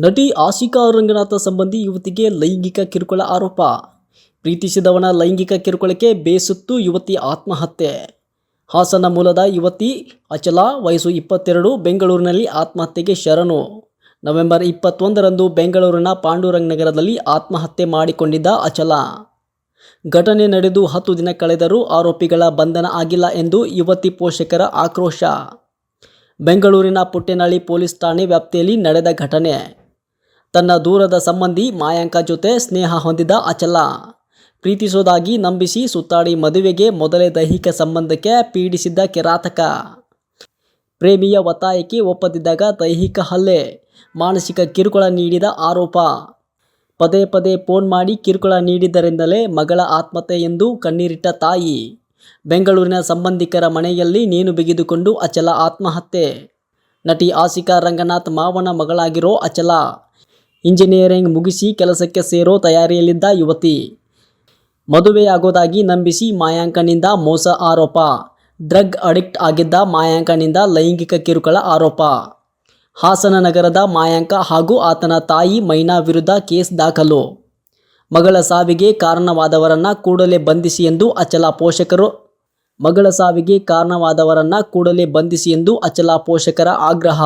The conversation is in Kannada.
ನಟಿ ಆಶಿಕಾ ರಂಗನಾಥ ಸಂಬಂಧಿ ಯುವತಿಗೆ ಲೈಂಗಿಕ ಕಿರುಕುಳ ಆರೋಪ. ಪ್ರೀತಿಸಿದವನ ಲೈಂಗಿಕ ಕಿರುಕುಳಕ್ಕೆ ಬೇಸತ್ತು ಯುವತಿ ಆತ್ಮಹತ್ಯೆ. ಹಾಸನ ಮೂಲದ ಯುವತಿ ಅಚಲ, ವಯಸ್ಸು ಇಪ್ಪತ್ತೆರಡು, ಬೆಂಗಳೂರಿನಲ್ಲಿ ಆತ್ಮಹತ್ಯೆಗೆ ಶರಣು. ನವೆಂಬರ್ ಇಪ್ಪತ್ತೊಂದರಂದು ಬೆಂಗಳೂರಿನ ಪಾಂಡುರಂಗ್ ನಗರದಲ್ಲಿ ಆತ್ಮಹತ್ಯೆ ಮಾಡಿಕೊಂಡಿದ್ದ ಅಚಲ. ಘಟನೆ ನಡೆದು ಹತ್ತು ದಿನ ಕಳೆದರೂ ಆರೋಪಿಗಳ ಬಂಧನ ಆಗಿಲ್ಲ ಎಂದು ಯುವತಿ ಪೋಷಕರ ಆಕ್ರೋಶ. ಬೆಂಗಳೂರಿನ ಪುಟ್ಟೆನಹಳ್ಳಿ ಪೊಲೀಸ್ ಠಾಣೆ ವ್ಯಾಪ್ತಿಯಲ್ಲಿ ನಡೆದ ಘಟನೆ. ತನ್ನ ದೂರದ ಸಂಬಂಧಿ ಮಾಯಾಂಕ ಜೊತೆ ಸ್ನೇಹ ಹೊಂದಿದ ಅಚಲ. ಪ್ರೀತಿಸೋದಾಗಿ ನಂಬಿಸಿ ಸುತ್ತಾಡಿ ಮದುವೆಗೆ ಮೊದಲೇ ದೈಹಿಕ ಸಂಬಂಧಕ್ಕೆ ಪೀಡಿಸಿದ್ದ ಕಿರಾತಕ. ಪ್ರೇಮಿಯ ಒತ್ತಾಯಕ್ಕೆ ಒಪ್ಪದಿದ್ದಾಗ ದೈಹಿಕ ಹಲ್ಲೆ, ಮಾನಸಿಕ ಕಿರುಕುಳ ನೀಡಿದ ಆರೋಪ. ಪದೇ ಪದೇ ಫೋನ್ ಮಾಡಿ ಕಿರುಕುಳ ನೀಡಿದ್ದರಿಂದಲೇ ಮಗಳ ಆತ್ಮಹತ್ಯೆ ಎಂದು ಕಣ್ಣೀರಿಟ್ಟ ತಾಯಿ. ಬೆಂಗಳೂರಿನ ಸಂಬಂಧಿಕರ ಮನೆಯಲ್ಲಿ ನೇಣು ಬಿಗಿದುಕೊಂಡು ಅಚಲ ಆತ್ಮಹತ್ಯೆ. ನಟಿ ಆಸಿಕಾ ರಂಗನಾಥ್ ಮಾವನ ಮಗಳಾಗಿರೋ ಅಚಲ. ಇಂಜಿನಿಯರಿಂಗ್ ಮುಗಿಸಿ ಕೆಲಸಕ್ಕೆ ಸೇರೋ ತಯಾರಿಯಲ್ಲಿದ್ದ ಯುವತಿ. ಮದುವೆಯಾಗೋದಾಗಿ ನಂಬಿಸಿ ಮಾಯಾಂಕನಿಂದ ಮೋಸ ಆರೋಪ. ಡ್ರಗ್ ಅಡಿಕ್ಟ್ ಆಗಿದ್ದ ಮಾಯಾಂಕನಿಂದ ಲೈಂಗಿಕ ಕಿರುಕುಳ ಆರೋಪ. ಹಾಸನ ನಗರದ ಮಾಯಾಂಕ ಹಾಗೂ ಆತನ ತಾಯಿ ಮೈನಾ ವಿರುದ್ಧ ಕೇಸ್ ದಾಖಲು. ಮಗಳ ಸಾವಿಗೆ ಕಾರಣವಾದವರನ್ನು ಕೂಡಲೇ ಬಂಧಿಸಿ ಎಂದು ಅಚಲ ಪೋಷಕರು, ಮಗಳ ಸಾವಿಗೆ ಕಾರಣವಾದವರನ್ನು ಕೂಡಲೇ ಬಂಧಿಸಿ ಎಂದು ಅಚಲ ಪೋಷಕರ ಆಗ್ರಹ.